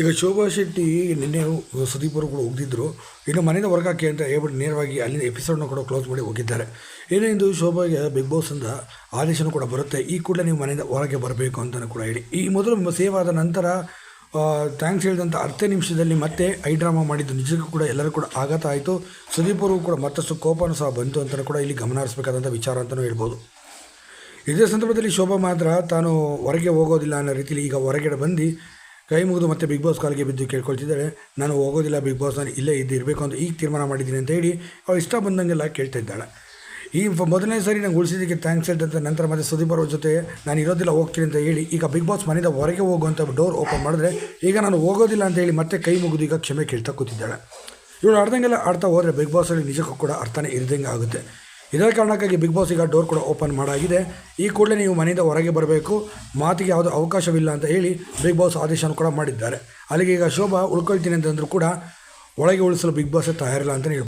ಈಗ ಶೋಭಾ ಶೆಟ್ಟಿ ನಿನ್ನೆ ಸುದೀಪ್ ಅವರು ಕೂಡ ಹೋಗ್ದಿದ್ರು. ಇನ್ನು ಮನೆಯಿಂದ ಹೊರಗಾಕಿ ಅಂತ ಹೇಳ್ಬಿಟ್ಟು ನೇರವಾಗಿ ಅಲ್ಲಿನ ಎಪಿಸೋಡ್ನ ಕೂಡ ಕ್ಲೋಸ್ ಮಾಡಿ ಹೋಗಿದ್ದಾರೆ. ಏನೇ ಇಂದು ಶೋಭಾಗೆ ಬಿಗ್ ಬಾಸಿಂದ ಆದೇಶನೂ ಕೂಡ ಬರುತ್ತೆ. ಈ ಕೂಡಲೇ ನೀವು ಮನೆಯಿಂದ ಹೊರಗೆ ಬರಬೇಕು ಅಂತಲೂ ಕೂಡ ಹೇಳಿ. ಈ ಮೊದಲು ಸೇವ್ ಆದ ನಂತರ ಥ್ಯಾಂಕ್ಸ್ ಹೇಳಿದಂಥ ಅರ್ಧ ನಿಮಿಷದಲ್ಲಿ ಮತ್ತೆ ಐ ಡ್ರಾಮಾ ಮಾಡಿದ್ದು ನಿಜಕ್ಕೂ ಕೂಡ ಎಲ್ಲರೂ ಕೂಡ ಆಘಾತ ಆಯಿತು. ಸುದೀಪ್ ಅವರು ಕೂಡ ಮತ್ತಷ್ಟು ಕೋಪನೂ ಸಹ ಬಂತು ಅಂತಲೂ ಕೂಡ ಇಲ್ಲಿ ಗಮನ ಹರಿಸಬೇಕಾದಂಥ ವಿಚಾರ ಅಂತಲೂ ಹೇಳ್ಬೋದು. ಇದೇ ಸಂದರ್ಭದಲ್ಲಿ ಶೋಭಾ ಮಾತ್ರ ತಾನು ಹೊರಗೆ ಹೋಗೋದಿಲ್ಲ ಅನ್ನೋ ರೀತಿಯಲ್ಲಿ ಈಗ ಹೊರಗಡೆ ಬಂದು ಕೈ ಮುಗಿದು ಮತ್ತೆ ಬಿಗ್ ಬಾಸ್ ಕಾಲಿಗೆ ಬಿದ್ದು ಕೇಳ್ಕೊಳ್ತಿದ್ದಾರೆ ನಾನು ಹೋಗೋದಿಲ್ಲ ಬಿಗ್ ಬಾಸ್ ನಾನು ಇಲ್ಲೇ ಇದ್ದಿರಬೇಕು ಅಂತ ಈಗ ತೀರ್ಮಾನ ಮಾಡಿದ್ದೀನಿ ಅಂತ ಹೇಳಿ ಅವಳು ಇಷ್ಟ ಬಂದಂಗೆಲ್ಲ ಕೇಳ್ತಾ ಇದ್ದಾಳೆ. ಈ ಮೊದಲನೇ ಸಾರಿ ನಂಗೆ ಉಳಿಸಿದ್ದಕ್ಕೆ ಥ್ಯಾಂಕ್ಸ್ ಹೇಳಿದಂತ ನಂತರ ಮತ್ತೆ ಸುದೀಪ್ ಅವ್ರ ಜೊತೆ ನಾನು ಇರೋದಿಲ್ಲ, ಹೋಗ್ತೀನಿ ಅಂತ ಹೇಳಿ ಈಗ ಬಿಗ್ ಬಾಸ್ ಮನೆಯಿಂದ ಹೊರಗೆ ಹೋಗುವಂಥ ಡೋರ್ ಓಪನ್ ಮಾಡಿದ್ರೆ ಈಗ ನಾನು ಹೋಗೋದಿಲ್ಲ ಅಂತ ಹೇಳಿ ಮತ್ತೆ ಕೈ ಮುಗಿದು ಈಗ ಕ್ಷಮೆ ಕೇಳ್ತಾ ಕೂತಿದ್ದಾಳೆ. ಇವಳು ಆಡ್ದಂಗೆಲ್ಲ ಆಡ್ತಾ ಹೋದರೆ ಬಿಗ್ ಬಾಸಲ್ಲಿ ನಿಜಕ್ಕೂ ಕೂಡ ಅರ್ಥನೇ ಇರದಂಗೆ ಆಗುತ್ತೆ. ಇದರ ಕಾರಣಕ್ಕಾಗಿ ಬಿಗ್ ಬಾಸ್ ಈಗ ಡೋರ್ ಕೂಡ ಓಪನ್ ಮಾಡಾಗಿದೆ. ಈ ಕೂಡಲೇ ನೀವು ಮನೆಯಿಂದ ಹೊರಗೆ ಬರಬೇಕು. ಮಾತಿಗೆ ಯಾವುದೋ ಅವಕಾಶವಿಲ್ಲ ಅಂತ ಹೇಳಿ ಬಿಗ್ ಬಾಸ್ ಆದೇಶವನ್ನು ಕೂಡ ಮಾಡಿದ್ದಾರೆ. ಅಲ್ಲಿಗೆ ಈಗ ಶೋಭಾ ಉಳ್ಕೊಳ್ತೀನಿ ಅಂತಂದರೂ ಕೂಡ ಒಳಗೆ ಉಳಿಸಲು ಬಿಗ್ ಬಾಸ್ ತಯಾರಿಲ್ಲ ಅಂತಲೇ ಹೇಳ್ಬೋದು.